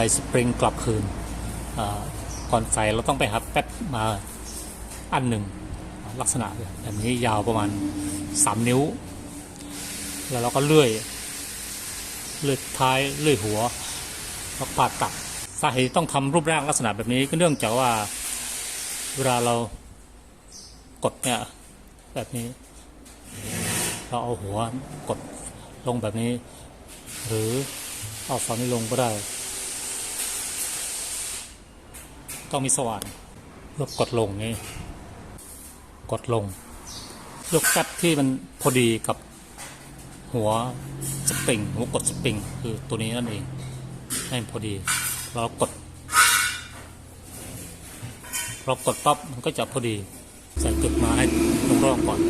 ใส่สปริงกลับคืนก่อนใส่เราต้องไปหาแป๊บมาอันหนึ่งลักษณะแบบนี้ยาวประมาณ 3 นิ้ว แล้วเราก็เลื่อยเลื่อยท้ายเลื่อยหัวแล้วปาดกลับสาเหตุที่ต้องทำรูปร่างลักษณะแบบนี้ก็เนื่องจากว่าเวลาเรากดเนี่ยแบบนี้ เราเอาหัวกดลงแบบนี้ หรือเอาฝั่งนี้ลงก็ได้ ต้องมีสว่านเพื่อกดลงนี่กดลงยกกัดที่มันพอดีกับหัวสปริงหัวกดสปริงคือตัวนี้นั่นเองให้มันพอดีเรากด เรากดปั๊บมันก็จะพอดี ใส่กึกมาให้ตรงร่องก่อน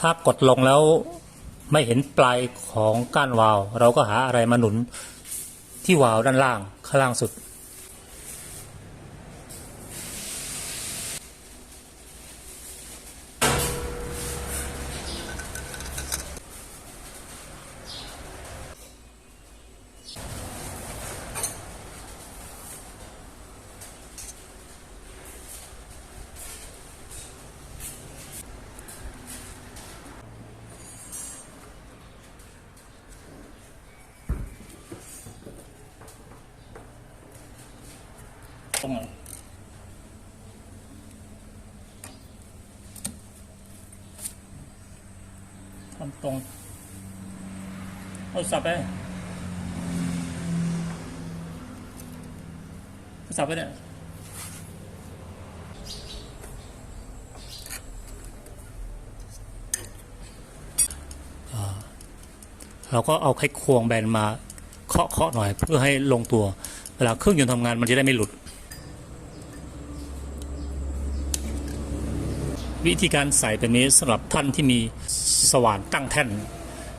ถ้ากดลงแล้ว ไม่เห็นปลายของก้านวาว เราก็หาอะไรมาหนุนที่วาวด้านล่างข้างล่างสุด ตรงไหนทำตรงเอาสับไปสับไปเนี่ยเราก็เอาไขควงแบนมาเคาะเคาะหน่อยเพื่อให้ลงตัว เวลาเครื่องยนต์ทำงานมันจะได้ไม่หลุด วิธีการใส่แบบนี้สำหรับท่านที่มีสว่านตั้งแท่น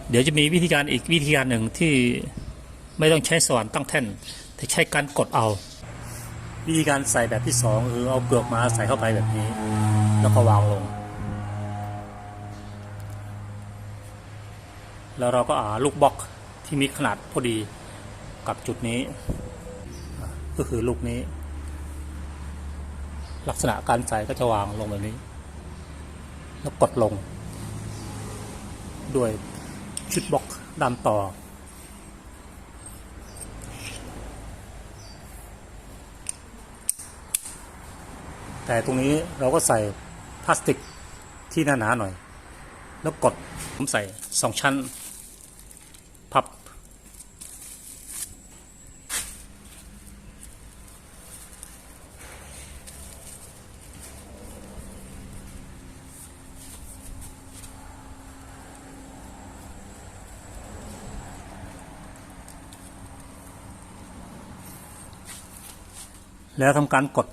เดี๋ยวจะมีวิธีการอีกวิธีการหนึ่งที่ไม่ต้องใช้สว่านตั้งแท่น แต่ใช้การกดเอา วิธีการใส่แบบที่สองคือเอาเปลือกมาใส่เข้าไปแบบนี้ แล้วก็วางลง แล้วเราก็อาลูกบล็อกที่มีขนาดพอดีกับจุดนี้ ก็คือลูกนี้ ลักษณะการใส่ก็จะวางลงแบบนี้ แล้วกดลง ด้วยชุดบล็อกดามต่อ แต่ตรงนี้เราก็ใส่พลาสติกที่หนาๆหน่อย แล้วกดผมใส่สองชั้น พับ แล้วทำการกด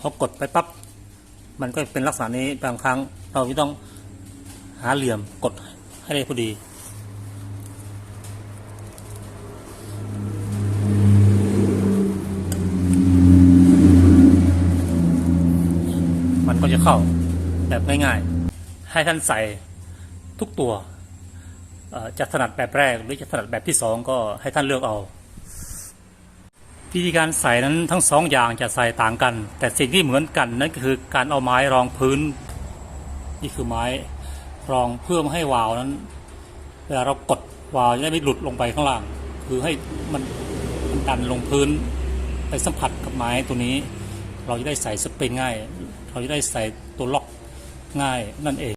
พอกดไปปั๊บมันก็เป็นลักษณะนี้บางครั้งเราจะต้องหาเหลี่ยมกดให้ได้พอดีมันก็จะเข้าแบบง่ายๆ ให้ท่านใส่ทุกตัว จะถนัดแบบแรก หรือจะถนัดแบบที่สองก็ให้ท่านเลือกเอาวิธีการใส่นั้นทั้งสองอย่างจะใส่ต่างกัน แต่สิ่งที่เหมือนกันนั่นก็คือการเอาไม้รองพื้น นี่คือไม้รองเพื่อไม่ให้วาวนั้นเวลาเรากดวาล์วจะได้ไม่หลุดลงไปข้างล่าง คือให้มันมันดันลงพื้น ไปสัมผัสกับไม้ตัวนี้ เราจะได้ใส่สปริงง่าย เราจะได้ใส่ตัวล็อกง่ายนั่นเอง